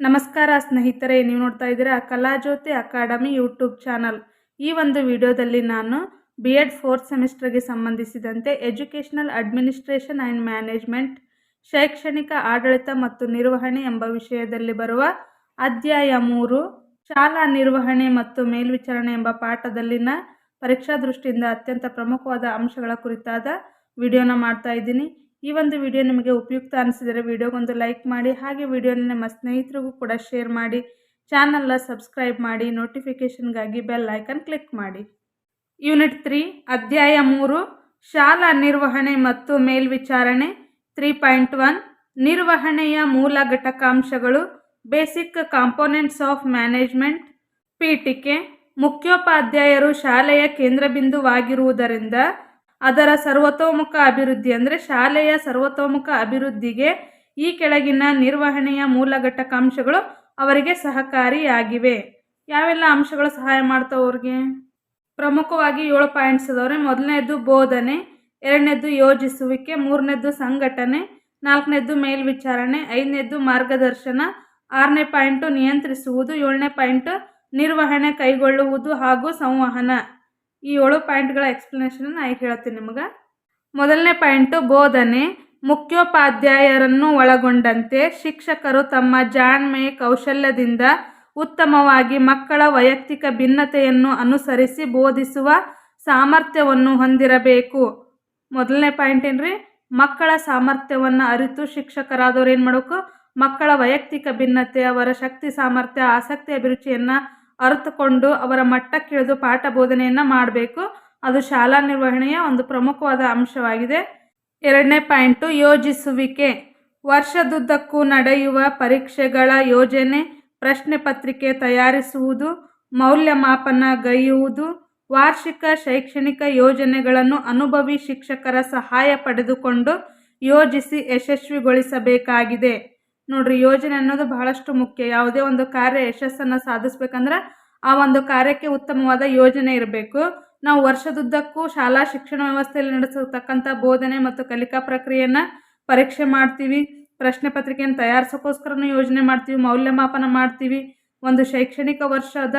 ನಮಸ್ಕಾರ ಸ್ನೇಹಿತರೆ, ನೀವು ನೋಡ್ತಾ ಇದ್ದೀರಾ ಕಲಾಜ್ಯೋತಿ ಅಕಾಡೆಮಿ ಯೂಟ್ಯೂಬ್ ಚಾನಲ್. ಈ ಒಂದು ವಿಡಿಯೋದಲ್ಲಿ ನಾನು ಬಿ ಎಡ್ ಫೋರ್ತ್ ಸೆಮಿಸ್ಟರ್ಗೆ ಸಂಬಂಧಿಸಿದಂತೆ ಎಜುಕೇಷನಲ್ ಅಡ್ಮಿನಿಸ್ಟ್ರೇಷನ್ ಆ್ಯಂಡ್ ಮ್ಯಾನೇಜ್ಮೆಂಟ್ ಶೈಕ್ಷಣಿಕ, ಆಡಳಿತ ಮತ್ತು ನಿರ್ವಹಣೆ ಎಂಬ ವಿಷಯದಲ್ಲಿ ಬರುವ ಅಧ್ಯಾಯ ಮೂರು, ಶಾಲಾ ನಿರ್ವಹಣೆ ಮತ್ತು ಮೇಲ್ವಿಚಾರಣೆ ಎಂಬ ಪಾಠದಲ್ಲಿನ ಪರೀಕ್ಷಾ ದೃಷ್ಟಿಯಿಂದ ಅತ್ಯಂತ ಪ್ರಮುಖವಾದ ಅಂಶಗಳ ಕುರಿತಾದ ವಿಡಿಯೋನ ಮಾಡ್ತಾ ಇದ್ದೀನಿ. ಈ ಒಂದು ವಿಡಿಯೋ ನಿಮಗೆ ಉಪಯುಕ್ತ ಅನಿಸಿದರೆ ವಿಡಿಯೋಗೊಂದು ಲೈಕ್ ಮಾಡಿ, ಹಾಗೆ ವಿಡಿಯೋನ ನಿಮ್ಮ ಸ್ನೇಹಿತರಿಗೂ ಕೂಡ ಶೇರ್ ಮಾಡಿ ಚಾನಲ್ನ ಸಬ್ಸ್ಕ್ರೈಬ್ ಮಾಡಿ ನೋಟಿಫಿಕೇಷನ್ಗಾಗಿ ಬೆಲ್ ಐಕನ್ ಕ್ಲಿಕ್ ಮಾಡಿ. ಯೂನಿಟ್ ತ್ರೀ ಅಧ್ಯಾಯ ಮೂರು, ಶಾಲಾ ನಿರ್ವಹಣೆ ಮತ್ತು ಮೇಲ್ವಿಚಾರಣೆ ತ್ರೀ ಪಾಯಿಂಟ್ ಒನ್ ನಿರ್ವಹಣೆಯ ಮೂಲ ಘಟಕಾಂಶಗಳು ಬೇಸಿಕ್ ಕಾಂಪೋನೆಂಟ್ಸ್ ಆಫ್ ಮ್ಯಾನೇಜ್ಮೆಂಟ್ ಪೀಠಿಕೆ ಮುಖ್ಯೋಪಾಧ್ಯಾಯರು ಶಾಲೆಯ ಕೇಂದ್ರಬಿಂದುವಾಗಿರುವುದರಿಂದ ಅದರ ಸರ್ವತೋಮುಖ ಅಭಿವೃದ್ಧಿ ಅಂದರೆ ಶಾಲೆಯ ಸರ್ವತೋಮುಖ ಅಭಿವೃದ್ಧಿಗೆ ಈ ಕೆಳಗಿನ ನಿರ್ವಹಣೆಯ ಮೂಲ ಘಟಕಾಂಶಗಳು ಅವರಿಗೆ ಸಹಕಾರಿಯಾಗಿವೆ. ಯಾವೆಲ್ಲ ಅಂಶಗಳು ಸಹಾಯ ಮಾಡ್ತಾವೆ ಅವ್ರಿಗೆ? ಪ್ರಮುಖವಾಗಿ ಏಳು ಪಾಯಿಂಟ್ಸ್ ಇದಾವ್ರೆ ಮೊದಲನೇದು ಬೋಧನೆ, ಎರಡನೇದು ಯೋಜಿಸುವಿಕೆ, ಮೂರನೇದು ಸಂಘಟನೆ, ನಾಲ್ಕನೇದು ಮೇಲ್ವಿಚಾರಣೆ, ಐದನೇದು ಮಾರ್ಗದರ್ಶನ, ಆರನೇ ಪಾಯಿಂಟು ನಿಯಂತ್ರಿಸುವುದು, ಏಳನೇ ಪಾಯಿಂಟು ನಿರ್ವಹಣೆ ಕೈಗೊಳ್ಳುವುದು ಹಾಗೂ ಸಂವಹನ. ಈ ಏಳು ಪಾಯಿಂಟ್ಗಳ ಎಕ್ಸ್ಪ್ಲನೇಷನ್ ನಾ ಈಗ ಹೇಳ್ತೀನಿ ನಿಮಗೆ. ಮೊದಲನೇ ಪಾಯಿಂಟು ಬೋಧನೆ ಮುಖ್ಯೋಪಾಧ್ಯಾಯರನ್ನು ಒಳಗೊಂಡಂತೆ ಶಿಕ್ಷಕರು ತಮ್ಮ ಜಾಣ್ಮೆ ಕೌಶಲ್ಯದಿಂದ ಉತ್ತಮವಾಗಿ ಮಕ್ಕಳ ವೈಯಕ್ತಿಕ ಭಿನ್ನತೆಯನ್ನು ಅನುಸರಿಸಿ ಬೋಧಿಸುವ ಸಾಮರ್ಥ್ಯವನ್ನು ಹೊಂದಿರಬೇಕು. ಮೊದಲನೇ ಪಾಯಿಂಟ್ ಏನ್ರಿ? ಮಕ್ಕಳ ಸಾಮರ್ಥ್ಯವನ್ನು ಅರಿತು ಶಿಕ್ಷಕರಾದವ್ರು ಏನು ಮಾಡಬೇಕು? ಮಕ್ಕಳ ವೈಯಕ್ತಿಕ ಭಿನ್ನತೆ, ಅವರ ಶಕ್ತಿ, ಸಾಮರ್ಥ್ಯ, ಆಸಕ್ತಿ, ಅಭಿರುಚಿಯನ್ನು ಅರಿತುಕೊಂಡು ಅವರ ಮಟ್ಟಕ್ಕಿಳಿದು ಪಾಠ ಬೋಧನೆಯನ್ನು ಮಾಡಬೇಕು. ಅದು ಶಾಲಾ ನಿರ್ವಹಣೆಯ ಒಂದು ಪ್ರಮುಖವಾದ ಅಂಶವಾಗಿದೆ. ಎರಡನೇ ಪಾಯಿಂಟು, ಯೋಜಿಸುವಿಕೆ. ವರ್ಷದುದ್ದಕ್ಕೂ ನಡೆಯುವ ಪರೀಕ್ಷೆಗಳ ಯೋಜನೆ, ಪ್ರಶ್ನೆ ಪತ್ರಿಕೆ ತಯಾರಿಸುವುದು, ಮೌಲ್ಯಮಾಪನ ಗೈಯುವುದು, ವಾರ್ಷಿಕ ಶೈಕ್ಷಣಿಕ ಯೋಜನೆಗಳನ್ನು ಅನುಭವಿ ಶಿಕ್ಷಕರ ಸಹಾಯ ಪಡೆದುಕೊಂಡು ಯೋಜಿಸಿ ಯಶಸ್ವಿಗೊಳಿಸಬೇಕಾಗಿದೆ. ನೋಡ್ರಿ, ಯೋಜನೆ ಅನ್ನೋದು ಬಹಳಷ್ಟು ಮುಖ್ಯ. ಯಾವುದೇ ಒಂದು ಕಾರ್ಯ ಯಶಸ್ಸನ್ನು ಸಾಧಿಸ್ಬೇಕಂದ್ರೆ ಆ ಒಂದು ಕಾರ್ಯಕ್ಕೆ ಉತ್ತಮವಾದ ಯೋಜನೆ ಇರಬೇಕು. ನಾವು ವರ್ಷದುದ್ದಕ್ಕೂ ಶಾಲಾ ಶಿಕ್ಷಣ ವ್ಯವಸ್ಥೆಯಲ್ಲಿ ನಡೆಸತಕ್ಕಂಥ ಬೋಧನೆ ಮತ್ತು ಕಲಿಕಾ ಪ್ರಕ್ರಿಯೆಯನ್ನು ಪರೀಕ್ಷೆ ಮಾಡ್ತೀವಿ. ಪ್ರಶ್ನೆ ಪತ್ರಿಕೆಯನ್ನು ತಯಾರಿಸೋಕ್ಕೋಸ್ಕರನೂ ಯೋಜನೆ ಮಾಡ್ತೀವಿ. ಮೌಲ್ಯಮಾಪನ ಮಾಡ್ತೀವಿ. ಒಂದು ಶೈಕ್ಷಣಿಕ ವರ್ಷದ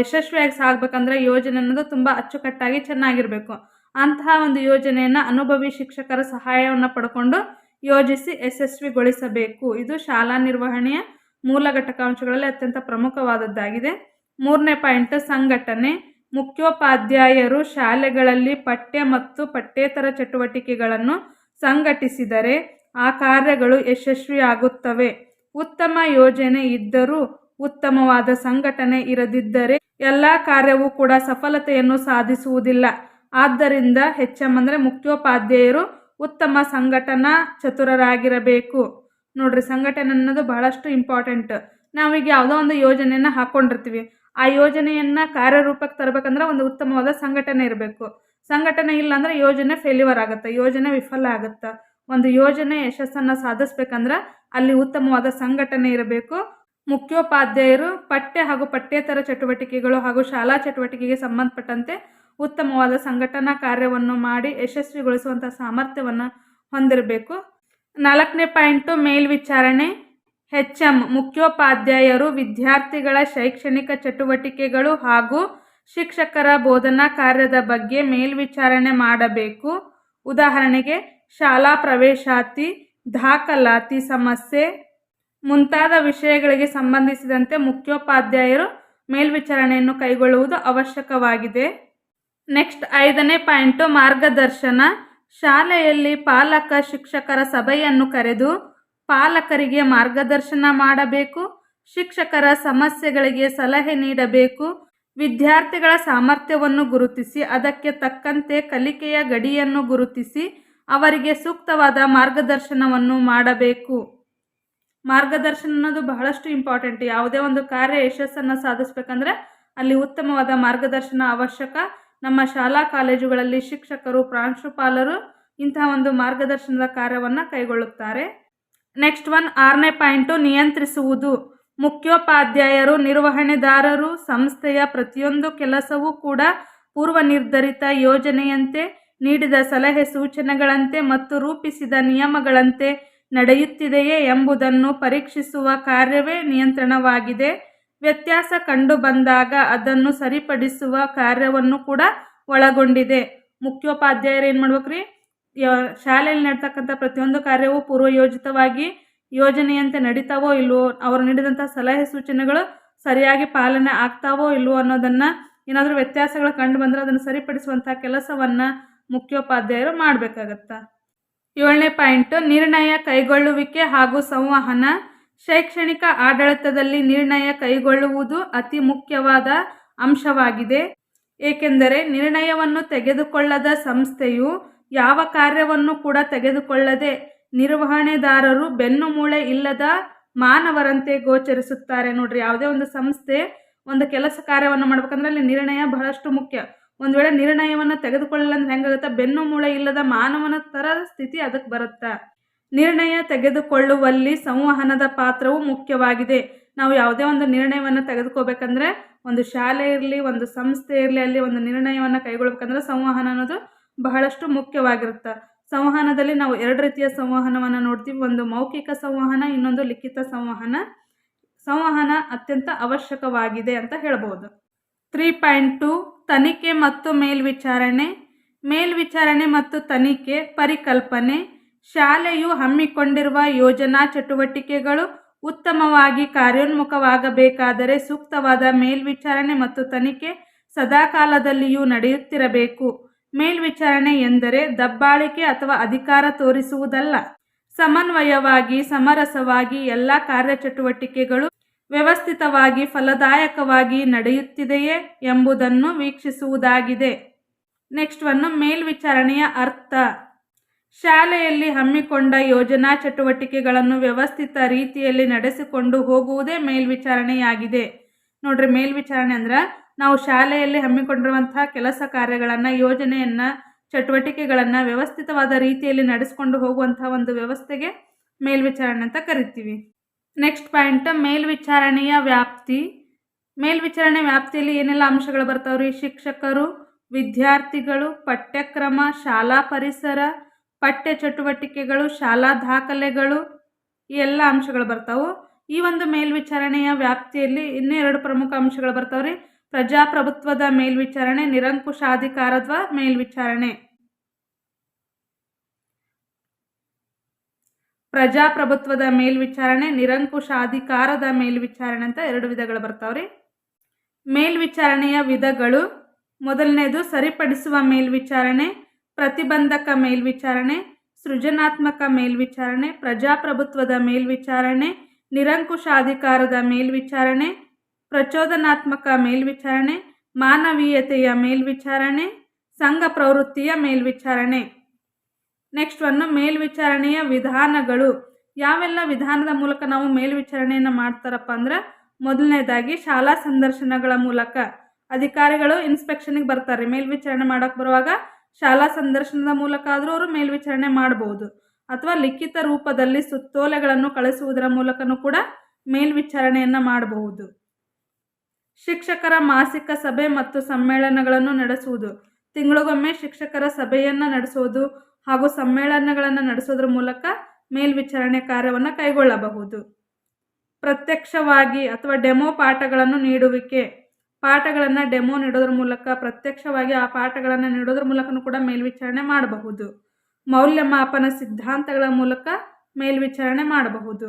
ಯಶಸ್ವಿಯಾಗಿ ಸಾಗಬೇಕಂದ್ರೆ ಯೋಜನೆ ಅನ್ನೋದು ತುಂಬ ಅಚ್ಚುಕಟ್ಟಾಗಿ ಚೆನ್ನಾಗಿರಬೇಕು. ಅಂತಹ ಒಂದು ಯೋಜನೆಯನ್ನು ಅನುಭವಿ ಶಿಕ್ಷಕರ ಸಹಾಯವನ್ನು ಪಡ್ಕೊಂಡು ಯೋಜಿಸಿ ಯಶಸ್ವಿಗೊಳಿಸಬೇಕು. ಇದು ಶಾಲಾ ನಿರ್ವಹಣೆಯ ಮೂಲ ಘಟಕಾಂಶಗಳಲ್ಲಿ ಅತ್ಯಂತ ಪ್ರಮುಖವಾದದ್ದಾಗಿದೆ. ಮೂರನೇ ಪಾಯಿಂಟ್, ಸಂಘಟನೆ. ಮುಖ್ಯೋಪಾಧ್ಯಾಯರು ಶಾಲೆಗಳಲ್ಲಿ ಪಠ್ಯ ಮತ್ತು ಪಠ್ಯೇತರ ಚಟುವಟಿಕೆಗಳನ್ನು ಸಂಘಟಿಸಿದರೆ ಆ ಕಾರ್ಯಗಳು ಯಶಸ್ವಿಯಾಗುತ್ತವೆ. ಉತ್ತಮ ಯೋಜನೆ ಇದ್ದರೂ ಉತ್ತಮವಾದ ಸಂಘಟನೆ ಇರದಿದ್ದರೆ ಎಲ್ಲ ಕಾರ್ಯವೂ ಕೂಡ ಸಫಲತೆಯನ್ನು ಸಾಧಿಸುವುದಿಲ್ಲ. ಆದ್ದರಿಂದ ಹೆಚ್ಚೆಂದರೆ ಮುಖ್ಯೋಪಾಧ್ಯಾಯರು ಉತ್ತಮ ಸಂಘಟನಾ ಚತುರರಾಗಿರಬೇಕು. ನೋಡ್ರಿ, ಸಂಘಟನೆ ಅನ್ನೋದು ಬಹಳಷ್ಟು ಇಂಪಾರ್ಟೆಂಟ್ ನಾವೀಗ ಯಾವುದೋ ಒಂದು ಯೋಜನೆಯನ್ನು ಹಾಕ್ಕೊಂಡಿರ್ತೀವಿ ಆ ಯೋಜನೆಯನ್ನು ಕಾರ್ಯರೂಪಕ್ಕೆ ತರಬೇಕಂದ್ರೆ ಒಂದು ಉತ್ತಮವಾದ ಸಂಘಟನೆ ಇರಬೇಕು. ಸಂಘಟನೆ ಇಲ್ಲ ಅಂದರೆ ಯೋಜನೆ ಫೇಲ್ಯೂರ್ ಆಗುತ್ತೆ, ಯೋಜನೆ ವಿಫಲ ಆಗುತ್ತೆ. ಒಂದು ಯೋಜನೆ ಯಶಸ್ಸನ್ನು ಸಾಧಿಸ್ಬೇಕಂದ್ರೆ ಅಲ್ಲಿ ಉತ್ತಮವಾದ ಸಂಘಟನೆ ಇರಬೇಕು. ಮುಖ್ಯೋಪಾಧ್ಯಾಯರು ಪಠ್ಯ ಹಾಗೂ ಪಠ್ಯೇತರ ಚಟುವಟಿಕೆಗಳು ಹಾಗೂ ಶಾಲಾ ಚಟುವಟಿಕೆಗೆ ಸಂಬಂಧಪಟ್ಟಂತೆ ಉತ್ತಮವಾದ ಸಂಘಟನಾ ಕಾರ್ಯವನ್ನು ಮಾಡಿ ಯಶಸ್ವಿಗೊಳಿಸುವಂಥ ಸಾಮರ್ಥ್ಯವನ್ನು ಹೊಂದಿರಬೇಕು. ನಾಲ್ಕನೇ ಪಾಯಿಂಟು, ಮೇಲ್ವಿಚಾರಣೆ. ಹೆಚ್ ಎಂ ಮುಖ್ಯೋಪಾಧ್ಯಾಯರು ವಿದ್ಯಾರ್ಥಿಗಳ ಶೈಕ್ಷಣಿಕ ಚಟುವಟಿಕೆಗಳು ಹಾಗೂ ಶಿಕ್ಷಕರ ಬೋಧನಾ ಕಾರ್ಯದ ಬಗ್ಗೆ ಮೇಲ್ವಿಚಾರಣೆ ಮಾಡಬೇಕು. ಉದಾಹರಣೆಗೆ, ಶಾಲಾ ಪ್ರವೇಶಾತಿ, ದಾಖಲಾತಿ ಸಮಸ್ಯೆ. ಮುಂತಾದ ವಿಷಯಗಳಿಗೆ ಸಂಬಂಧಿಸಿದಂತೆ ಮುಖ್ಯೋಪಾಧ್ಯಾಯರು ಮೇಲ್ವಿಚಾರಣೆಯನ್ನು ಕೈಗೊಳ್ಳುವುದು ಅವಶ್ಯಕವಾಗಿದೆ. ನೆಕ್ಸ್ಟ್ ಐದನೇ ಪಾಯಿಂಟು ಮಾರ್ಗದರ್ಶನ. ಶಾಲೆಯಲ್ಲಿ ಪಾಲಕ ಶಿಕ್ಷಕರ ಸಭೆಯನ್ನು ಕರೆದು ಪಾಲಕರಿಗೆ ಮಾರ್ಗದರ್ಶನ ಮಾಡಬೇಕು, ಶಿಕ್ಷಕರ ಸಮಸ್ಯೆಗಳಿಗೆ ಸಲಹೆ ನೀಡಬೇಕು, ವಿದ್ಯಾರ್ಥಿಗಳ ಸಾಮರ್ಥ್ಯವನ್ನು ಗುರುತಿಸಿ, ಅದಕ್ಕೆ ತಕ್ಕಂತೆ ಕಲಿಕೆಯ ಗಡಿಯನ್ನು ಗುರುತಿಸಿ, ಅವರಿಗೆ ಸೂಕ್ತವಾದ ಮಾರ್ಗದರ್ಶನವನ್ನು ಮಾಡಬೇಕು. ಮಾರ್ಗದರ್ಶನ ಅನ್ನೋದು ಬಹಳಷ್ಟು ಇಂಪಾರ್ಟೆಂಟ್. ಯಾವುದೇ ಒಂದು ಕಾರ್ಯ ಯಶಸ್ಸನ್ನು ಸಾಧಿಸಬೇಕಂದ್ರೆ ಅಲ್ಲಿ ಉತ್ತಮವಾದ ಮಾರ್ಗದರ್ಶನ ಅವಶ್ಯಕ. ನಮ್ಮ ಶಾಲಾ ಕಾಲೇಜುಗಳಲ್ಲಿ ಶಿಕ್ಷಕರು, ಪ್ರಾಂಶುಪಾಲರು ಇಂತಹ ಒಂದು ಮಾರ್ಗದರ್ಶನದ ಕಾರ್ಯವನ್ನು ಕೈಗೊಳ್ಳುತ್ತಾರೆ. ನೆಕ್ಸ್ಟ್ ಒನ್, ಆರನೇ ಪಾಯಿಂಟು, ನಿಯಂತ್ರಿಸುವುದು. ಮುಖ್ಯೋಪಾಧ್ಯಾಯರು, ನಿರ್ವಹಣೆದಾರರು, ಸಂಸ್ಥೆಯ ಪ್ರತಿಯೊಂದು ಕೆಲಸವೂ ಕೂಡ ಪೂರ್ವ ನಿರ್ಧರಿತ ಯೋಜನೆಯಂತೆ, ನೀಡಿದ ಸಲಹೆ ಸೂಚನೆಗಳಂತೆ ಮತ್ತು ರೂಪಿಸಿದ ನಿಯಮಗಳಂತೆ ನಡೆಯುತ್ತಿದೆಯೇ ಎಂಬುದನ್ನು ಪರೀಕ್ಷಿಸುವ ಕಾರ್ಯವೇ ನಿಯಂತ್ರಣವಾಗಿದೆ. ವ್ಯತ್ಯಾಸ ಕಂಡು ಬಂದಾಗ ಅದನ್ನು ಸರಿಪಡಿಸುವ ಕಾರ್ಯವನ್ನು ಕೂಡ ಒಳಗೊಂಡಿದೆ. ಮುಖ್ಯೋಪಾಧ್ಯಾಯರು ಏನು ಮಾಡ್ಬೇಕ್ರಿ? ಶಾಲೆಯಲ್ಲಿ ನಡ್ತಕ್ಕಂಥ ಪ್ರತಿಯೊಂದು ಕಾರ್ಯವು ಪೂರ್ವಯೋಜಿತವಾಗಿ ಯೋಜನೆಯಂತೆ ನಡೀತಾವೋ ಇಲ್ವೋ, ಅವರು ನೀಡಿದಂಥ ಸಲಹೆ ಸೂಚನೆಗಳು ಸರಿಯಾಗಿ ಪಾಲನೆ ಆಗ್ತಾವೋ ಇಲ್ವೋ ಅನ್ನೋದನ್ನು ಏನಾದರೂ ವ್ಯತ್ಯಾಸಗಳು ಕಂಡು ಬಂದರೆ ಅದನ್ನು ಸರಿಪಡಿಸುವಂಥ ಕೆಲಸವನ್ನು ಮುಖ್ಯೋಪಾಧ್ಯಾಯರು ಮಾಡಬೇಕಾಗತ್ತ? ಏಳನೇ ಪಾಯಿಂಟ್, ನಿರ್ಣಯ ಕೈಗೊಳ್ಳುವಿಕೆ ಹಾಗೂ ಸಂವಹನ. ಶೈಕ್ಷಣಿಕ ಆಡಳಿತದಲ್ಲಿ ನಿರ್ಣಯ ಕೈಗೊಳ್ಳುವುದು ಅತಿ ಮುಖ್ಯವಾದ ಅಂಶವಾಗಿದೆ. ಏಕೆಂದರೆ ನಿರ್ಣಯವನ್ನು ತೆಗೆದುಕೊಳ್ಳದ ಸಂಸ್ಥೆಯು ಯಾವ ಕಾರ್ಯವನ್ನು ಕೂಡ ತೆಗೆದುಕೊಳ್ಳದೆ ನಿರ್ವಹಣೆದಾರರು ಬೆನ್ನು ಮೂಳೆ ಇಲ್ಲದ ಮಾನವರಂತೆ ಗೋಚರಿಸುತ್ತಾರೆ. ನೋಡ್ರಿ, ಯಾವುದೇ ಒಂದು ಸಂಸ್ಥೆ ಒಂದು ಕೆಲಸ ಕಾರ್ಯವನ್ನು ಮಾಡ್ಬೇಕಂದ್ರೆ ಅಲ್ಲಿ ನಿರ್ಣಯ ಬಹಳಷ್ಟು ಮುಖ್ಯ. ಒಂದು ವೇಳೆ ನಿರ್ಣಯವನ್ನು ತೆಗೆದುಕೊಳ್ಳಲ್ಲ ಅಂದ್ರೆ ಹೆಂಗಾಗುತ್ತೆ? ಬೆನ್ನು ಮೂಳೆ ಇಲ್ಲದ ಮಾನವನ ಥರ ಸ್ಥಿತಿ ಅದಕ್ಕೆ ಬರುತ್ತಾ. ನಿರ್ಣಯ ತೆಗೆದುಕೊಳ್ಳುವಲ್ಲಿ ಸಂವಹನದ ಪಾತ್ರವು ಮುಖ್ಯವಾಗಿದೆ. ನಾವು ಯಾವುದೇ ಒಂದು ನಿರ್ಣಯವನ್ನು ತೆಗೆದುಕೋಬೇಕಂದ್ರೆ ಒಂದು ಶಾಲೆ ಇರಲಿ, ಒಂದು ಸಂಸ್ಥೆ ಇರಲಿ, ಅಲ್ಲಿ ಒಂದು ನಿರ್ಣಯವನ್ನು ಕೈಗೊಳ್ಬೇಕಂದ್ರೆ ಸಂವಹನ ಅನ್ನೋದು ಬಹಳಷ್ಟು ಮುಖ್ಯವಾಗಿರುತ್ತೆ. ಸಂವಹನದಲ್ಲಿ ನಾವು ಎರಡು ರೀತಿಯ ಸಂವಹನವನ್ನು ನೋಡ್ತೀವಿ. ಒಂದು ಮೌಖಿಕ ಸಂವಹನ, ಇನ್ನೊಂದು ಲಿಖಿತ ಸಂವಹನ. ಸಂವಹನ ಅತ್ಯಂತ ಅವಶ್ಯಕವಾಗಿದೆ ಅಂತ ಹೇಳ್ಬೋದು. ತ್ರೀ ಪಾಯಿಂಟ್ ಟು, ತನಿಖೆ ಮತ್ತು ಮೇಲ್ವಿಚಾರಣೆ. ಮೇಲ್ವಿಚಾರಣೆ ಮತ್ತು ತನಿಖೆ, ಪರಿಕಲ್ಪನೆ. ಶಾಲೆಯು ಹಮ್ಮಿಕೊಂಡಿರುವ ಯೋಜನಾ ಚಟುವಟಿಕೆಗಳು ಉತ್ತಮವಾಗಿ ಕಾರ್ಯೋನ್ಮುಖವಾಗಬೇಕಾದರೆ ಸೂಕ್ತವಾದ ಮೇಲ್ವಿಚಾರಣೆ ಮತ್ತು ತನಿಖೆ ಸದಾಕಾಲದಲ್ಲಿಯೂ ನಡೆಯುತ್ತಿರಬೇಕು. ಮೇಲ್ವಿಚಾರಣೆ ಎಂದರೆ ದಬ್ಬಾಳಿಕೆ ಅಥವಾ ಅಧಿಕಾರ ತೋರಿಸುವುದಲ್ಲ. ಸಮನ್ವಯವಾಗಿ, ಸಮರಸವಾಗಿ ಎಲ್ಲ ಕಾರ್ಯಚಟುವಟಿಕೆಗಳು ವ್ಯವಸ್ಥಿತವಾಗಿ, ಫಲದಾಯಕವಾಗಿ ನಡೆಯುತ್ತಿದೆಯೇ ಎಂಬುದನ್ನು ವೀಕ್ಷಿಸುವುದಾಗಿದೆ. ನೆಕ್ಸ್ಟ್ ಒಂದು ಮೇಲ್ವಿಚಾರಣೆಯ ಅರ್ಥ. ಶಾಲೆಯಲ್ಲಿ ಹಮ್ಮಿಕೊಂಡ ಯೋಜನಾ ಚಟುವಟಿಕೆಗಳನ್ನು ವ್ಯವಸ್ಥಿತ ರೀತಿಯಲ್ಲಿ ನಡೆಸಿಕೊಂಡು ಹೋಗುವುದೇ ಮೇಲ್ವಿಚಾರಣೆಯಾಗಿದೆ. ನೋಡ್ರಿ, ಮೇಲ್ವಿಚಾರಣೆ ಅಂದ್ರೆ ನಾವು ಶಾಲೆಯಲ್ಲಿ ಹಮ್ಮಿಕೊಂಡಿರುವಂತಹ ಕೆಲಸ ಕಾರ್ಯಗಳನ್ನು, ಯೋಜನೆಯನ್ನು, ಚಟುವಟಿಕೆಗಳನ್ನು ವ್ಯವಸ್ಥಿತವಾದ ರೀತಿಯಲ್ಲಿ ನಡೆಸಿಕೊಂಡು ಹೋಗುವಂತಹ ಒಂದು ವ್ಯವಸ್ಥೆಗೆ ಮೇಲ್ವಿಚಾರಣೆ ಅಂತ ಕರಿತೀವಿ. ನೆಕ್ಸ್ಟ್ ಪಾಯಿಂಟ್, ಮೇಲ್ವಿಚಾರಣೆಯ ವ್ಯಾಪ್ತಿ. ಮೇಲ್ವಿಚಾರಣೆ ವ್ಯಾಪ್ತಿಯಲ್ಲಿ ಏನೆಲ್ಲ ಅಂಶಗಳು ಬರ್ತಾವ್ರಿ? ಶಿಕ್ಷಕರು, ವಿದ್ಯಾರ್ಥಿಗಳು, ಪಠ್ಯಕ್ರಮ, ಶಾಲಾ ಪರಿಸರ ಪಠ್ಯ ಚಟುವಟಿಕೆಗಳು, ಶಾಲಾ ದಾಖಲೆಗಳು, ಈ ಎಲ್ಲ ಅಂಶಗಳು ಬರ್ತಾವೆ. ಈ ಒಂದು ಮೇಲ್ವಿಚಾರಣೆಯ ವ್ಯಾಪ್ತಿಯಲ್ಲಿ ಇನ್ನೂ ಎರಡು ಪ್ರಮುಖ ಅಂಶಗಳು ಬರ್ತಾವ್ರಿ. ಪ್ರಜಾಪ್ರಭುತ್ವದ ಮೇಲ್ವಿಚಾರಣೆ ನಿರಂಕುಶಾಧಿಕಾರದ ಮೇಲ್ವಿಚಾರಣೆ. ಪ್ರಜಾಪ್ರಭುತ್ವದ ಮೇಲ್ವಿಚಾರಣೆ, ನಿರಂಕುಶಾಧಿಕಾರದ ಮೇಲ್ವಿಚಾರಣೆ ಅಂತ ಎರಡು ವಿಧಗಳು ಬರ್ತಾವ್ರಿ. ಮೇಲ್ವಿಚಾರಣೆಯ ವಿಧಗಳು. ಮೊದಲನೇದು ಸರಿಪಡಿಸುವ ಮೇಲ್ವಿಚಾರಣೆ. ಪ್ರತಿಬಂಧಕ ಮೇಲ್ವಿಚಾರಣೆ, ಸೃಜನಾತ್ಮಕ ಮೇಲ್ವಿಚಾರಣೆ, ಪ್ರಜಾಪ್ರಭುತ್ವದ ಮೇಲ್ವಿಚಾರಣೆ, ನಿರಂಕುಶಾಧಿಕಾರದ ಮೇಲ್ವಿಚಾರಣೆ, ಪ್ರಚೋದನಾತ್ಮಕ ಮೇಲ್ವಿಚಾರಣೆ, ಮಾನವೀಯತೆಯ ಮೇಲ್ವಿಚಾರಣೆ, ಸಂಘ ಪ್ರವೃತ್ತಿಯ ಮೇಲ್ವಿಚಾರಣೆ. ನೆಕ್ಸ್ಟ್ ಒಂದು ಮೇಲ್ವಿಚಾರಣೆಯ ವಿಧಾನಗಳು. ಯಾವೆಲ್ಲ ವಿಧಾನದ ಮೂಲಕ ನಾವು ಮೇಲ್ವಿಚಾರಣೆಯನ್ನು ಮಾಡ್ತಾರಪ್ಪ ಅಂದ್ರೆ ಮೊದಲನೇದಾಗಿ ಶಾಲಾ ಸಂದರ್ಶನಗಳ ಮೂಲಕ. ಅಧಿಕಾರಿಗಳು ಇನ್ಸ್ಪೆಕ್ಷನ್ಗೆ ಬರ್ತಾರೆ. ಮೇಲ್ವಿಚಾರಣೆ ಮಾಡೋಕ್ಕೆ ಬರುವಾಗ ಶಾಲಾ ಸಂದರ್ಶನದ ಮೂಲಕ ಆದರೂ ಅವರು ಮೇಲ್ವಿಚಾರಣೆ ಮಾಡಬಹುದು ಅಥವಾ ಲಿಖಿತ ರೂಪದಲ್ಲಿ ಸುತ್ತೋಲೆಗಳನ್ನು ಕಳಿಸುವುದರ ಮೂಲಕನೂ ಕೂಡ ಮೇಲ್ವಿಚಾರಣೆಯನ್ನು ಮಾಡಬಹುದು. ಶಿಕ್ಷಕರ ಮಾಸಿಕ ಸಭೆ ಮತ್ತು ಸಮ್ಮೇಳನಗಳನ್ನು ನಡೆಸುವುದು. ತಿಂಗಳಿಗೊಮ್ಮೆ ಶಿಕ್ಷಕರ ಸಭೆಯನ್ನು ನಡೆಸುವುದು ಹಾಗೂ ಸಮ್ಮೇಳನಗಳನ್ನು ನಡೆಸೋದ್ರ ಮೂಲಕ ಮೇಲ್ವಿಚಾರಣೆ ಕಾರ್ಯವನ್ನು ಕೈಗೊಳ್ಳಬಹುದು. ಪ್ರತ್ಯಕ್ಷವಾಗಿ ಅಥವಾ ಡೆಮೋ ಪಾಠಗಳನ್ನು ನೀಡುವಿಕೆ. ಪಾಠಗಳನ್ನು ಡೆಮೋ ನೀಡೋದ್ರ ಮೂಲಕ, ಪ್ರತ್ಯಕ್ಷವಾಗಿ ಆ ಪಾಠಗಳನ್ನು ನೀಡೋದ್ರ ಮೂಲಕನೂ ಕೂಡ ಮೇಲ್ವಿಚಾರಣೆ ಮಾಡಬಹುದು. ಮೌಲ್ಯಮಾಪನ ಸಿದ್ಧಾಂತಗಳ ಮೂಲಕ ಮೇಲ್ವಿಚಾರಣೆ ಮಾಡಬಹುದು.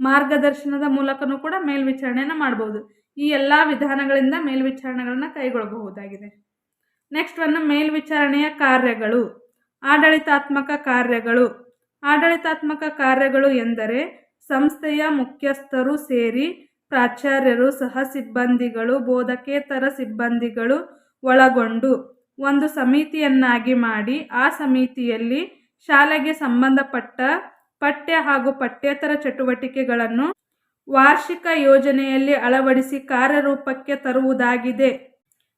ಮಾರ್ಗದರ್ಶನದ ಮೂಲಕನೂ ಕೂಡ ಮೇಲ್ವಿಚಾರಣೆಯನ್ನು ಮಾಡಬಹುದು. ಈ ಎಲ್ಲ ವಿಧಾನಗಳಿಂದ ಮೇಲ್ವಿಚಾರಣೆಗಳನ್ನು ಕೈಗೊಳ್ಳಬಹುದಾಗಿದೆ. ನೆಕ್ಸ್ಟ್ ಒಂದು ಮೇಲ್ವಿಚಾರಣೆಯ ಕಾರ್ಯಗಳು. ಆಡಳಿತಾತ್ಮಕ ಕಾರ್ಯಗಳು. ಆಡಳಿತಾತ್ಮಕ ಕಾರ್ಯಗಳು ಎಂದರೆ ಸಂಸ್ಥೆಯ ಮುಖ್ಯಸ್ಥರು ಸೇರಿ ಪ್ರಾಚಾರ್ಯರು ಸಹ ಸಿಬ್ಬಂದಿಗಳು, ಬೋಧಕೇತರ ಸಿಬ್ಬಂದಿಗಳು ಒಳಗೊಂಡು ಒಂದು ಸಮಿತಿಯನ್ನಾಗಿ ಮಾಡಿ, ಆ ಸಮಿತಿಯಲ್ಲಿ ಶಾಲೆಗೆ ಸಂಬಂಧಪಟ್ಟ ಪಠ್ಯ ಹಾಗೂ ಪಠ್ಯೇತರ ಚಟುವಟಿಕೆಗಳನ್ನು ವಾರ್ಷಿಕ ಯೋಜನೆಯಲ್ಲಿ ಅಳವಡಿಸಿ ಕಾರ್ಯರೂಪಕ್ಕೆ ತರುವುದಾಗಿದೆ.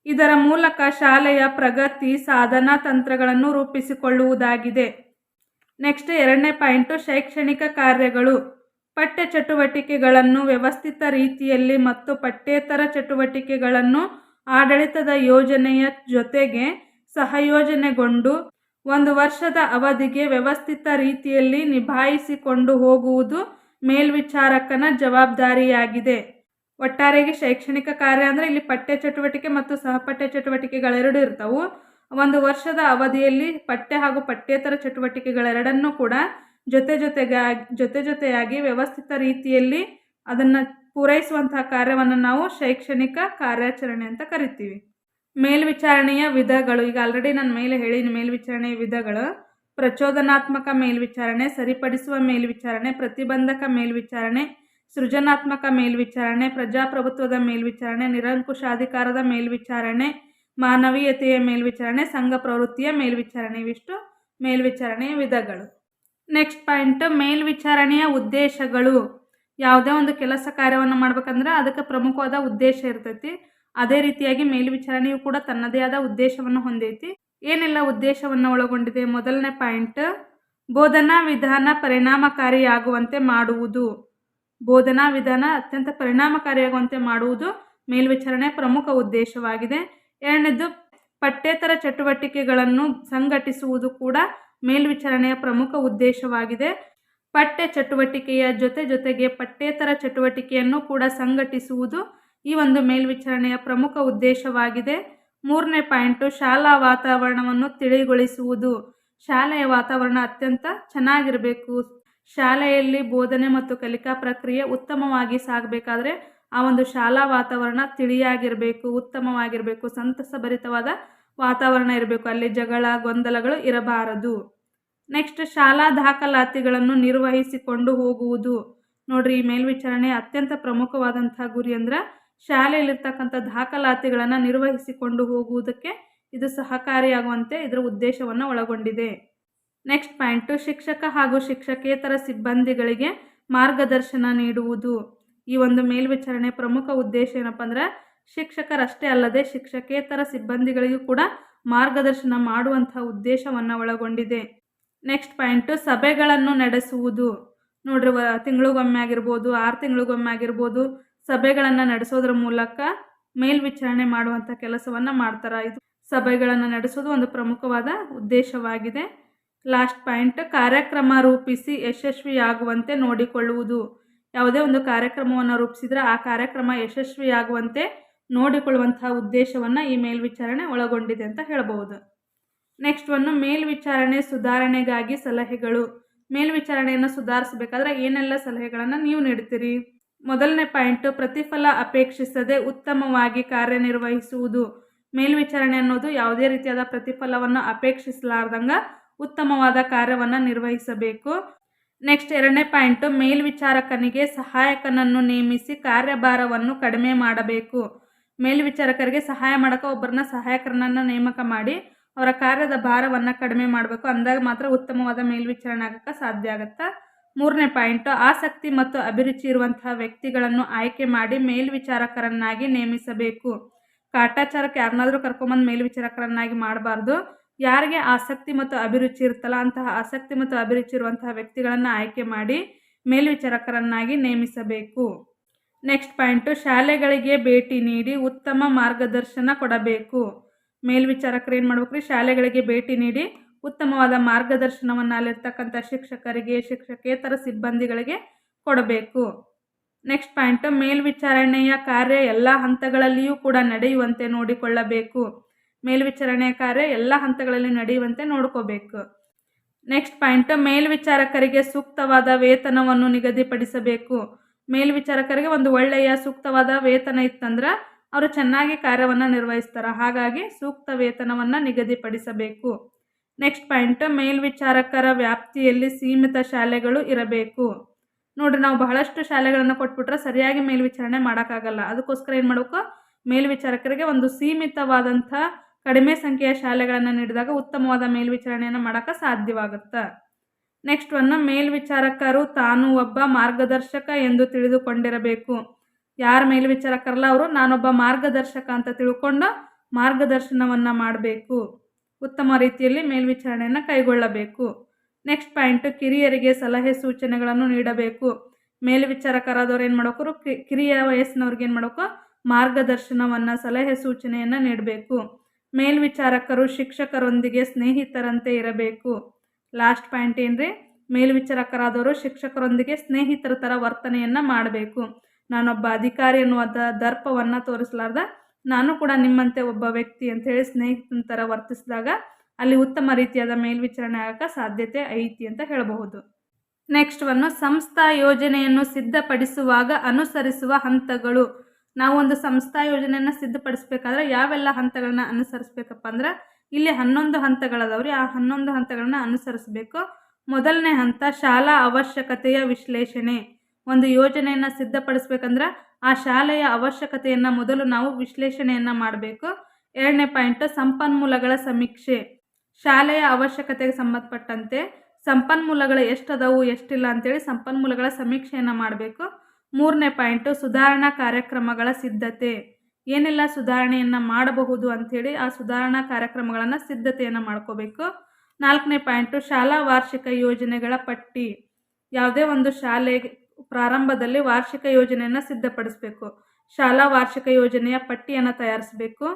ಇದರ ಮೂಲಕ ಶಾಲೆಯ ಪ್ರಗತಿ, ಸಾಧನಾ ತಂತ್ರಗಳನ್ನು ರೂಪಿಸಿಕೊಳ್ಳುವುದಾಗಿದೆ. ನೆಕ್ಸ್ಟ್ ಎರಡನೇ ಪಾಯಿಂಟು, ಶೈಕ್ಷಣಿಕ ಕಾರ್ಯಗಳು. ಪಠ್ಯ ಚಟುವಟಿಕೆಗಳನ್ನು ವ್ಯವಸ್ಥಿತ ರೀತಿಯಲ್ಲಿ ಮತ್ತು ಪಠ್ಯೇತರ ಚಟುವಟಿಕೆಗಳನ್ನು ಆಡಳಿತದ ಯೋಜನೆಯ ಜೊತೆಗೆ ಸಹಯೋಜನೆಗೊಂಡು ಒಂದು ವರ್ಷದ ಅವಧಿಗೆ ವ್ಯವಸ್ಥಿತ ರೀತಿಯಲ್ಲಿ ನಿಭಾಯಿಸಿಕೊಂಡು ಹೋಗುವುದು ಮೇಲ್ವಿಚಾರಕನ ಜವಾಬ್ದಾರಿಯಾಗಿದೆ. ಒಟ್ಟಾರೆಗೆ ಶೈಕ್ಷಣಿಕ ಕಾರ್ಯ ಅಂದರೆ ಇಲ್ಲಿ ಪಠ್ಯ ಚಟುವಟಿಕೆ ಮತ್ತು ಸಹಪಠ್ಯ ಚಟುವಟಿಕೆಗಳೆರಡು ಇರ್ತವು. ಒಂದು ವರ್ಷದ ಅವಧಿಯಲ್ಲಿ ಪಠ್ಯ ಹಾಗೂ ಪಠ್ಯೇತರ ಚಟುವಟಿಕೆಗಳೆರಡನ್ನೂ ಕೂಡ ಜೊತೆ ಜೊತೆಗೆ ಜೊತೆ ಜೊತೆಯಾಗಿ ವ್ಯವಸ್ಥಿತ ರೀತಿಯಲ್ಲಿ ಅದನ್ನು ಪೂರೈಸುವಂತಹ ಕಾರ್ಯವನ್ನು ನಾವು ಶೈಕ್ಷಣಿಕ ಕಾರ್ಯಾಚರಣೆ ಅಂತ ಕರಿತೀವಿ. ಮೇಲ್ವಿಚಾರಣೆಯ ವಿಧಗಳು, ಈಗ ಆಲ್ರೆಡಿ ನಾನು ಮೇಲೆ ಹೇಳಿನ ಮೇಲ್ವಿಚಾರಣೆಯ ವಿಧಗಳು, ಪ್ರಚೋದನಾತ್ಮಕ ಮೇಲ್ವಿಚಾರಣೆ, ಸರಿಪಡಿಸುವ ಮೇಲ್ವಿಚಾರಣೆ, ಪ್ರತಿಬಂಧಕ ಮೇಲ್ವಿಚಾರಣೆ, ಸೃಜನಾತ್ಮಕ ಮೇಲ್ವಿಚಾರಣೆ, ಪ್ರಜಾಪ್ರಭುತ್ವದ ಮೇಲ್ವಿಚಾರಣೆ, ನಿರಂಕುಶಾಧಿಕಾರದ ಮೇಲ್ವಿಚಾರಣೆ, ಮಾನವೀಯತೆಯ ಮೇಲ್ವಿಚಾರಣೆ, ಸಂಘ ಪ್ರವೃತ್ತಿಯ ಮೇಲ್ವಿಚಾರಣೆ, ಇವಿಷ್ಟು ಮೇಲ್ವಿಚಾರಣೆಯ ವಿಧಗಳು. ನೆಕ್ಸ್ಟ್ ಪಾಯಿಂಟ್ ಮೇಲ್ವಿಚಾರಣೆಯ ಉದ್ದೇಶಗಳು. ಯಾವುದೇ ಒಂದು ಕೆಲಸ ಕಾರ್ಯವನ್ನು ಮಾಡ್ಬೇಕಂದ್ರೆ ಅದಕ್ಕೆ ಪ್ರಮುಖವಾದ ಉದ್ದೇಶ ಇರ್ತೈತಿ. ಅದೇ ರೀತಿಯಾಗಿ ಮೇಲ್ವಿಚಾರಣೆಯು ಕೂಡ ತನ್ನದೇ ಆದ ಉದ್ದೇಶವನ್ನು ಹೊಂದೈತಿ. ಏನೆಲ್ಲ ಉದ್ದೇಶವನ್ನು ಒಳಗೊಂಡಿದೆ? ಮೊದಲನೇ ಪಾಯಿಂಟ್ ಬೋಧನಾ ವಿಧಾನ ಪರಿಣಾಮಕಾರಿಯಾಗುವಂತೆ ಮಾಡುವುದು. ಬೋಧನಾ ವಿಧಾನ ಅತ್ಯಂತ ಪರಿಣಾಮಕಾರಿಯಾಗುವಂತೆ ಮಾಡುವುದು ಮೇಲ್ವಿಚಾರಣೆ ಪ್ರಮುಖ ಉದ್ದೇಶವಾಗಿದೆ. ಎರಡನೇದು, ಪಠ್ಯೇತರ ಚಟುವಟಿಕೆಗಳನ್ನು ಸಂಘಟಿಸುವುದು ಕೂಡ ಮೇಲ್ವಿಚಾರಣೆಯ ಪ್ರಮುಖ ಉದ್ದೇಶವಾಗಿದೆ. ಪಠ್ಯ ಚಟುವಟಿಕೆಯ ಜೊತೆ ಜೊತೆಗೆ ಪಠ್ಯೇತರ ಚಟುವಟಿಕೆಯನ್ನು ಕೂಡ ಸಂಘಟಿಸುವುದು ಈ ಒಂದು ಮೇಲ್ವಿಚಾರಣೆಯ ಪ್ರಮುಖ ಉದ್ದೇಶವಾಗಿದೆ. ಮೂರನೇ ಪಾಯಿಂಟು, ಶಾಲಾ ವಾತಾವರಣವನ್ನು ತಿಳಿಗೊಳಿಸುವುದು. ಶಾಲೆಯ ವಾತಾವರಣ ಅತ್ಯಂತ ಚೆನ್ನಾಗಿರಬೇಕು. ಶಾಲೆಯಲ್ಲಿ ಬೋಧನೆ ಮತ್ತು ಕಲಿಕಾ ಪ್ರಕ್ರಿಯೆ ಉತ್ತಮವಾಗಿ ಸಾಗಬೇಕಾದ್ರೆ ಆ ಒಂದು ಶಾಲಾ ವಾತಾವರಣ ತಿಳಿಯಾಗಿರಬೇಕು, ಉತ್ತಮವಾಗಿರಬೇಕು, ಸಂತಸಭರಿತವಾದ ವಾತಾವರಣ ಇರಬೇಕು. ಅಲ್ಲಿ ಜಗಳ, ಗೊಂದಲಗಳು ಇರಬಾರದು. ನೆಕ್ಸ್ಟ್ ಶಾಲಾ ದಾಖಲಾತಿಗಳನ್ನು ನಿರ್ವಹಿಸಿಕೊಂಡು ಹೋಗುವುದು. ನೋಡ್ರಿ, ಈ ಮೇಲ್ವಿಚಾರಣೆ ಅತ್ಯಂತ ಪ್ರಮುಖವಾದಂತಹ ಗುರಿ ಅಂದ್ರೆ ಶಾಲೆಯಲ್ಲಿರ್ತಕ್ಕಂಥ ದಾಖಲಾತಿಗಳನ್ನು ನಿರ್ವಹಿಸಿಕೊಂಡು ಹೋಗುವುದಕ್ಕೆ ಇದು ಸಹಕಾರಿಯಾಗುವಂತೆ ಇದರ ಉದ್ದೇಶವನ್ನು ಒಳಗೊಂಡಿದೆ. ನೆಕ್ಸ್ಟ್ ಪಾಯಿಂಟ್ ಶಿಕ್ಷಕ ಹಾಗೂ ಶಿಕ್ಷಕೇತರ ಸಿಬ್ಬಂದಿಗಳಿಗೆ ಮಾರ್ಗದರ್ಶನ ನೀಡುವುದು. ಈ ಒಂದು ಮೇಲ್ವಿಚಾರಣೆ ಪ್ರಮುಖ ಉದ್ದೇಶ ಏನಪ್ಪ ಅಂದ್ರೆ ಶಿಕ್ಷಕರಷ್ಟೇ ಅಲ್ಲದೆ ಶಿಕ್ಷಕೇತರ ಸಿಬ್ಬಂದಿಗಳಿಗೂ ಕೂಡ ಮಾರ್ಗದರ್ಶನ ಮಾಡುವಂತಹ ಉದ್ದೇಶವನ್ನು ಒಳಗೊಂಡಿದೆ. ನೆಕ್ಸ್ಟ್ ಪಾಯಿಂಟು, ಸಭೆಗಳನ್ನು ನಡೆಸುವುದು. ನೋಡ್ರಿ ತಿಂಗಳಿಗೊಮ್ಮೆ ಆಗಿರ್ಬೋದು, ಆರು ತಿಂಗಳಿಗೊಮ್ಮೆ ಆಗಿರ್ಬೋದು, ಸಭೆಗಳನ್ನು ನಡೆಸೋದ್ರ ಮೂಲಕ ಮೇಲ್ವಿಚಾರಣೆ ಮಾಡುವಂಥ ಕೆಲಸವನ್ನು ಮಾಡ್ತಾರೆ. ಇದು ಸಭೆಗಳನ್ನು ನಡೆಸೋದು ಒಂದು ಪ್ರಮುಖವಾದ ಉದ್ದೇಶವಾಗಿದೆ. ಲಾಸ್ಟ್ ಪಾಯಿಂಟ್, ಕಾರ್ಯಕ್ರಮ ರೂಪಿಸಿ ಯಶಸ್ವಿಯಾಗುವಂತೆ ನೋಡಿಕೊಳ್ಳುವುದು. ಯಾವುದೇ ಒಂದು ಕಾರ್ಯಕ್ರಮವನ್ನು ರೂಪಿಸಿದರೆ ಆ ಕಾರ್ಯಕ್ರಮ ಯಶಸ್ವಿಯಾಗುವಂತೆ ನೋಡಿಕೊಳ್ಳುವಂತಹ ಉದ್ದೇಶವನ್ನು ಈ ಮೇಲ್ವಿಚಾರಣೆ ಒಳಗೊಂಡಿದೆ ಅಂತ ಹೇಳಬಹುದು. ನೆಕ್ಸ್ಟ್ ಒಂದು ಮೇಲ್ವಿಚಾರಣೆ ಸುಧಾರಣೆಗಾಗಿ ಸಲಹೆಗಳು. ಮೇಲ್ವಿಚಾರಣೆಯನ್ನು ಸುಧಾರಿಸಬೇಕಾದ್ರೆ ಏನೆಲ್ಲ ಸಲಹೆಗಳನ್ನು ನೀವು ನೀಡ್ತೀರಿ ಮೊದಲನೇ ಪಾಯಿಂಟ್, ಪ್ರತಿಫಲ ಅಪೇಕ್ಷಿಸದೆ ಉತ್ತಮವಾಗಿ ಕಾರ್ಯನಿರ್ವಹಿಸುವುದು. ಮೇಲ್ವಿಚಾರಣೆ ಅನ್ನೋದು ಯಾವುದೇ ರೀತಿಯಾದ ಪ್ರತಿಫಲವನ್ನು ಅಪೇಕ್ಷಿಸಲಾರ್ದಂಗ ಉತ್ತಮವಾದ ಕಾರ್ಯವನ್ನು ನಿರ್ವಹಿಸಬೇಕು. ನೆಕ್ಸ್ಟ್ ಎರಡನೇ ಪಾಯಿಂಟು, ಮೇಲ್ವಿಚಾರಕನಿಗೆ ಸಹಾಯಕನನ್ನು ನೇಮಿಸಿ ಕಾರ್ಯಭಾರವನ್ನು ಕಡಿಮೆ ಮಾಡಬೇಕು. ಮೇಲ್ವಿಚಾರಕರಿಗೆ ಸಹಾಯ ಮಾಡೋಕೆ ಒಬ್ಬರನ್ನ ಸಹಾಯಕರನ್ನ ನೇಮಕ ಮಾಡಿ ಅವರ ಕಾರ್ಯದ ಭಾರವನ್ನು ಕಡಿಮೆ ಮಾಡಬೇಕು. ಅಂದಾಗ ಮಾತ್ರ ಉತ್ತಮವಾದ ಮೇಲ್ವಿಚಾರಣೆ ಆಗೋಕ್ಕೆ ಸಾಧ್ಯ ಆಗುತ್ತೆ? ಮೂರನೇ ಪಾಯಿಂಟು, ಆಸಕ್ತಿ ಮತ್ತು ಅಭಿರುಚಿ ಇರುವಂತಹ ವ್ಯಕ್ತಿಗಳನ್ನು ಆಯ್ಕೆ ಮಾಡಿ ಮೇಲ್ವಿಚಾರಕರನ್ನಾಗಿ ನೇಮಿಸಬೇಕು. ಕಾಟಾಚಾರಕ್ಕೆ ಯಾರನ್ನಾದರೂ ಕರ್ಕೊಂಬಂದು ಮೇಲ್ವಿಚಾರಕರನ್ನಾಗಿ ಮಾಡಬಾರ್ದು. ಯಾರಿಗೆ ಆಸಕ್ತಿ ಮತ್ತು ಅಭಿರುಚಿ ಇರುತ್ತಲ್ಲ, ಅಂತಹ ಆಸಕ್ತಿ ಮತ್ತು ಅಭಿರುಚಿ ಇರುವಂತಹ ವ್ಯಕ್ತಿಗಳನ್ನು ಆಯ್ಕೆ ಮಾಡಿ ಮೇಲ್ವಿಚಾರಕರನ್ನಾಗಿ ನೇಮಿಸಬೇಕು. ನೆಕ್ಸ್ಟ್ ಪಾಯಿಂಟು ಶಾಲೆಗಳಿಗೆ ಭೇಟಿ ನೀಡಿ ಉತ್ತಮ ಮಾರ್ಗದರ್ಶನ ಕೊಡಬೇಕು. ಮೇಲ್ವಿಚಾರಕರು ಏನು ಮಾಡ್ಬೇಕು ರೀ ಶಾಲೆಗಳಿಗೆ ಭೇಟಿ ನೀಡಿ ಉತ್ತಮವಾದ ಮಾರ್ಗದರ್ಶನವನ್ನು ಅಲ್ಲಿರ್ತಕ್ಕಂಥ ಶಿಕ್ಷಕರಿಗೆ, ಶಿಕ್ಷಕೇತರ ಸಿಬ್ಬಂದಿಗಳಿಗೆ ಕೊಡಬೇಕು. ನೆಕ್ಸ್ಟ್ ಪಾಯಿಂಟು ಮೇಲ್ವಿಚಾರಣೆಯ ಕಾರ್ಯ ಎಲ್ಲ ಹಂತಗಳಲ್ಲಿಯೂ ಕೂಡ ನಡೆಯುವಂತೆ ನೋಡಿಕೊಳ್ಳಬೇಕು. ಮೇಲ್ವಿಚಾರಣೆಯ ಕಾರ್ಯ ಎಲ್ಲ ಹಂತಗಳಲ್ಲಿ ನಡೆಯುವಂತೆ ನೋಡ್ಕೋಬೇಕು. ನೆಕ್ಸ್ಟ್ ಪಾಯಿಂಟ್ ಮೇಲ್ವಿಚಾರಕರಿಗೆ ಸೂಕ್ತವಾದ ವೇತನವನ್ನು ನಿಗದಿಪಡಿಸಬೇಕು. ಮೇಲ್ವಿಚಾರಕರಿಗೆ ಒಂದು ಒಳ್ಳೆಯ ಸೂಕ್ತವಾದ ವೇತನ ಇತ್ತಂದ್ರೆ ಅವರು ಚೆನ್ನಾಗಿ ಕಾರ್ಯವನ್ನು ನಿರ್ವಹಿಸ್ತಾರೆ. ಹಾಗಾಗಿ ಸೂಕ್ತ ವೇತನವನ್ನು ನಿಗದಿಪಡಿಸಬೇಕು. ನೆಕ್ಸ್ಟ್ ಪಾಯಿಂಟ್, ಮೇಲ್ವಿಚಾರಕರ ವ್ಯಾಪ್ತಿಯಲ್ಲಿ ಸೀಮಿತ ಶಾಲೆಗಳು ಇರಬೇಕು. ನೋಡ್ರಿ, ನಾವು ಬಹಳಷ್ಟು ಶಾಲೆಗಳನ್ನು ಕೊಟ್ಬಿಟ್ರೆ ಸರಿಯಾಗಿ ಮೇಲ್ವಿಚಾರಣೆ ಮಾಡೋಕ್ಕಾಗಲ್ಲ. ಅದಕ್ಕೋಸ್ಕರ ಏನು ಮಾಡಬೇಕು? ಮೇಲ್ವಿಚಾರಕರಿಗೆ ಒಂದು ಸೀಮಿತವಾದಂಥ ಕಡಿಮೆ ಸಂಖ್ಯೆಯ ಶಾಲೆಗಳನ್ನು ನೀಡಿದಾಗ ಉತ್ತಮವಾದ ಮೇಲ್ವಿಚಾರಣೆಯನ್ನು ಮಾಡೋಕ್ಕೆ ಸಾಧ್ಯವಾಗುತ್ತೆ. ನೆಕ್ಸ್ಟ್ ಒನ್ ಮೇಲ್ವಿಚಾರಕರು ತಾನು ಒಬ್ಬ ಮಾರ್ಗದರ್ಶಕ ಎಂದು ತಿಳಿದುಕೊಂಡಿರಬೇಕು. ಯಾರು ಮೇಲ್ವಿಚಾರಕರಲ್ಲ ಅವರು? ನಾನೊಬ್ಬ ಮಾರ್ಗದರ್ಶಕ ಅಂತ ತಿಳ್ಕೊಂಡು ಮಾರ್ಗದರ್ಶನವನ್ನು ಮಾಡಬೇಕು. ಉತ್ತಮ ರೀತಿಯಲ್ಲಿ ಮೇಲ್ವಿಚಾರಣೆಯನ್ನು ಕೈಗೊಳ್ಳಬೇಕು. ನೆಕ್ಸ್ಟ್ ಪಾಯಿಂಟು ಕಿರಿಯರಿಗೆ ಸಲಹೆ ಸೂಚನೆಗಳನ್ನು ನೀಡಬೇಕು. ಮೇಲ್ವಿಚಾರಕರಾದವ್ರು ಏನು ಮಾಡಬೇಕು? ಕಿರಿಯ ವಯಸ್ಸಿನವ್ರಿಗೆ ಏನು ಮಾಡಬೇಕು? ಮಾರ್ಗದರ್ಶನವನ್ನು, ಸಲಹೆ ಸೂಚನೆಯನ್ನು ನೀಡಬೇಕು. ಮೇಲ್ವಿಚಾರಕರು ಶಿಕ್ಷಕರೊಂದಿಗೆ ಸ್ನೇಹಿತರಂತೆ ಇರಬೇಕು. ಲಾಸ್ಟ್ ಪಾಯಿಂಟ್ ಏನ್ರಿ? ಮೇಲ್ವಿಚಾರಕರಾದವರು ಶಿಕ್ಷಕರೊಂದಿಗೆ ಸ್ನೇಹಿತರ ಥರ ವರ್ತನೆಯನ್ನು ಮಾಡಬೇಕು. ನಾನೊಬ್ಬ ಅಧಿಕಾರಿ ಅನ್ನುವಂಥ ದರ್ಪವನ್ನು ತೋರಿಸಲಾರ್ದ. ನಾನು ಕೂಡ ನಿಮ್ಮಂತೆ ಒಬ್ಬ ವ್ಯಕ್ತಿ ಅಂತ ಹೇಳಿ ಸ್ನೇಹಿತನ ಥರ ವರ್ತಿಸಿದಾಗ ಅಲ್ಲಿ ಉತ್ತಮ ರೀತಿಯಾದ ಮೇಲ್ವಿಚಾರಣೆ ಆಗಕ್ಕೆ ಸಾಧ್ಯತೆ ಐತಿ ಅಂತ ಹೇಳಬಹುದು. ನೆಕ್ಸ್ಟ್ ಒಂದು, ಸಂಸ್ಥಾ ಯೋಜನೆಯನ್ನು ಸಿದ್ಧಪಡಿಸುವಾಗ ಅನುಸರಿಸುವ ಹಂತಗಳು. ನಾವು ಒಂದು ಸಂಸ್ಥಾ ಯೋಜನೆಯನ್ನು ಸಿದ್ಧಪಡಿಸಬೇಕಾದ್ರೆ ಯಾವೆಲ್ಲ ಹಂತಗಳನ್ನ ಅನುಸರಿಸ್ಬೇಕಪ್ಪ ಅಂದ್ರೆ ಇಲ್ಲಿ ಹನ್ನೊಂದು ಹಂತಗಳದಾವ್ರಿ. ಆ ಹನ್ನೊಂದು ಹಂತಗಳನ್ನ ಅನುಸರಿಸಬೇಕು. ಮೊದಲನೇ ಹಂತ, ಶಾಲಾ ಅವಶ್ಯಕತೆಯ ವಿಶ್ಲೇಷಣೆ. ಒಂದು ಯೋಜನೆಯನ್ನು ಸಿದ್ಧಪಡಿಸ್ಬೇಕಂದ್ರೆ ಆ ಶಾಲೆಯ ಅವಶ್ಯಕತೆಯನ್ನು ಮೊದಲು ನಾವು ವಿಶ್ಲೇಷಣೆಯನ್ನು ಮಾಡಬೇಕು. ಎರಡನೇ ಪಾಯಿಂಟ್, ಸಂಪನ್ಮೂಲಗಳ ಸಮೀಕ್ಷೆ. ಶಾಲೆಯ ಅವಶ್ಯಕತೆಗೆ ಸಂಬಂಧಪಟ್ಟಂತೆ ಸಂಪನ್ಮೂಲಗಳು ಎಷ್ಟದವು, ಎಷ್ಟಿಲ್ಲ ಅಂತೇಳಿ ಸಂಪನ್ಮೂಲಗಳ ಸಮೀಕ್ಷೆಯನ್ನು ಮಾಡಬೇಕು. ಮೂರನೇ ಪಾಯಿಂಟು, ಸುಧಾರಣಾ ಕಾರ್ಯಕ್ರಮಗಳ ಸಿದ್ಧತೆ. ಏನೆಲ್ಲ ಸುಧಾರಣೆಯನ್ನು ಮಾಡಬಹುದು ಅಂಥೇಳಿ ಆ ಸುಧಾರಣಾ ಕಾರ್ಯಕ್ರಮಗಳನ್ನು ಸಿದ್ಧತೆಯನ್ನು ಮಾಡ್ಕೋಬೇಕು. ನಾಲ್ಕನೇ ಪಾಯಿಂಟು, ಶಾಲಾ ವಾರ್ಷಿಕ ಯೋಜನೆಗಳ ಪಟ್ಟಿ. ಯಾವುದೇ ಒಂದು ಶಾಲೆ ಪ್ರಾರಂಭದಲ್ಲಿ ವಾರ್ಷಿಕ ಯೋಜನೆಯನ್ನು ಸಿದ್ಧಪಡಿಸಬೇಕು. ಶಾಲಾ ವಾರ್ಷಿಕ ಯೋಜನೆಯ ಪಟ್ಟಿಯನ್ನು ತಯಾರಿಸಬೇಕು.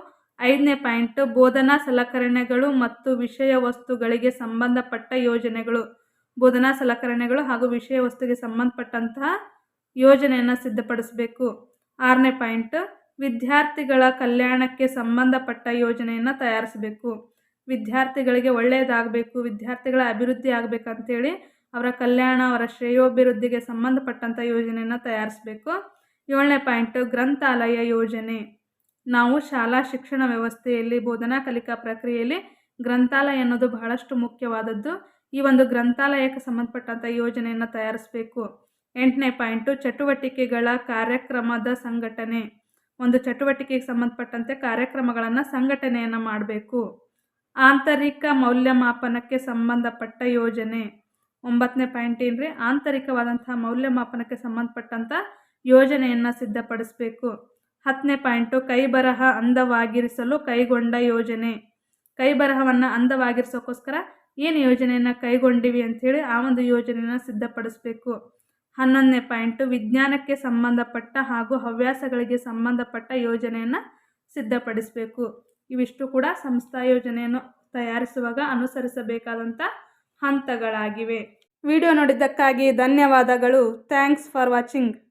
ಐದನೇ ಪಾಯಿಂಟು, ಬೋಧನಾ ಸಲಕರಣೆಗಳು ಮತ್ತು ವಿಷಯ ವಸ್ತುಗಳಿಗೆ ಸಂಬಂಧಪಟ್ಟ ಯೋಜನೆಗಳು. ಬೋಧನಾ ಸಲಕರಣೆಗಳು ಹಾಗೂ ವಿಷಯ ವಸ್ತುಗೆ ಸಂಬಂಧಪಟ್ಟಂತಹ ಯೋಜನೆಯನ್ನು ಸಿದ್ಧಪಡಿಸಬೇಕು. ಆರನೇ ಪಾಯಿಂಟ್ ವಿದ್ಯಾರ್ಥಿಗಳ ಕಲ್ಯಾಣಕ್ಕೆ ಸಂಬಂಧಪಟ್ಟ ಯೋಜನೆಯನ್ನು ತಯಾರಿಸಬೇಕು. ವಿದ್ಯಾರ್ಥಿಗಳಿಗೆ ಒಳ್ಳೆಯದಾಗಬೇಕು ವಿದ್ಯಾರ್ಥಿಗಳ ಅಭಿವೃದ್ಧಿ ಆಗಬೇಕಂತೇಳಿ ಅವರ ಕಲ್ಯಾಣ, ಅವರ ಶ್ರೇಯೋಭಿವೃದ್ಧಿಗೆ ಸಂಬಂಧಪಟ್ಟಂಥ ಯೋಜನೆಯನ್ನು ತಯಾರಿಸಬೇಕು. ಏಳನೇ ಪಾಯಿಂಟು, ಗ್ರಂಥಾಲಯ ಯೋಜನೆ. ನಾವು ಶಾಲಾ ಶಿಕ್ಷಣ ವ್ಯವಸ್ಥೆಯಲ್ಲಿ ಬೋಧನಾ ಕಲಿಕಾ ಪ್ರಕ್ರಿಯೆಯಲ್ಲಿ ಗ್ರಂಥಾಲಯ ಅನ್ನೋದು ಬಹಳಷ್ಟು ಮುಖ್ಯವಾದದ್ದು. ಈ ಒಂದು ಗ್ರಂಥಾಲಯಕ್ಕೆ ಸಂಬಂಧಪಟ್ಟಂಥ ಯೋಜನೆಯನ್ನು ತಯಾರಿಸಬೇಕು. ಎಂಟನೇ ಪಾಯಿಂಟು, ಚಟುವಟಿಕೆಗಳ ಕಾರ್ಯಕ್ರಮದ ಸಂಘಟನೆ. ಒಂದು ಚಟುವಟಿಕೆಗೆ ಸಂಬಂಧಪಟ್ಟಂತೆ ಕಾರ್ಯಕ್ರಮಗಳನ್ನು ಸಂಘಟನೆಯನ್ನು ಮಾಡಬೇಕು. ಆಂತರಿಕ ಮೌಲ್ಯಮಾಪನಕ್ಕೆ ಸಂಬಂಧಪಟ್ಟ ಯೋಜನೆ. ಒಂಬತ್ತನೇ ಪಾಯಿಂಟ್ ಏನ್ರಿ? ಆಂತರಿಕವಾದಂತಹ ಮೌಲ್ಯಮಾಪನಕ್ಕೆ ಸಂಬಂಧಪಟ್ಟಂಥ ಯೋಜನೆಯನ್ನು ಸಿದ್ಧಪಡಿಸಬೇಕು. ಹತ್ತನೇ ಪಾಯಿಂಟು ಕೈಬರಹ ಅಂದವಾಗಿರಿಸಲು ಕೈಗೊಂಡ ಯೋಜನೆ. ಕೈಬರಹವನ್ನು ಅಂದವಾಗಿರಿಸೋಕ್ಕೋಸ್ಕರ ಏನು ಯೋಜನೆಯನ್ನು ಕೈಗೊಂಡಿವಿ ಅಂಥೇಳಿ ಆ ಒಂದು ಯೋಜನೆಯನ್ನು ಸಿದ್ಧಪಡಿಸಬೇಕು. ಹನ್ನೊಂದನೇ ಪಾಯಿಂಟು, ವಿಜ್ಞಾನಕ್ಕೆ ಸಂಬಂಧಪಟ್ಟ ಹಾಗೂ ಹವ್ಯಾಸಗಳಿಗೆ ಸಂಬಂಧಪಟ್ಟ ಯೋಜನೆಯನ್ನು ಸಿದ್ಧಪಡಿಸಬೇಕು. ಇವಿಷ್ಟು ಕೂಡ ಸಂಸ್ಥಾ ಯೋಜನೆಯನ್ನು ತಯಾರಿಸುವಾಗ ಅನುಸರಿಸಬೇಕಾದಂಥ ಹಂತಗಳಾಗಿವೆ. ವಿಡಿಯೋ ನೋಡಿದ್ದಕ್ಕಾಗಿ ಧನ್ಯವಾದಗಳು. Thanks for watching.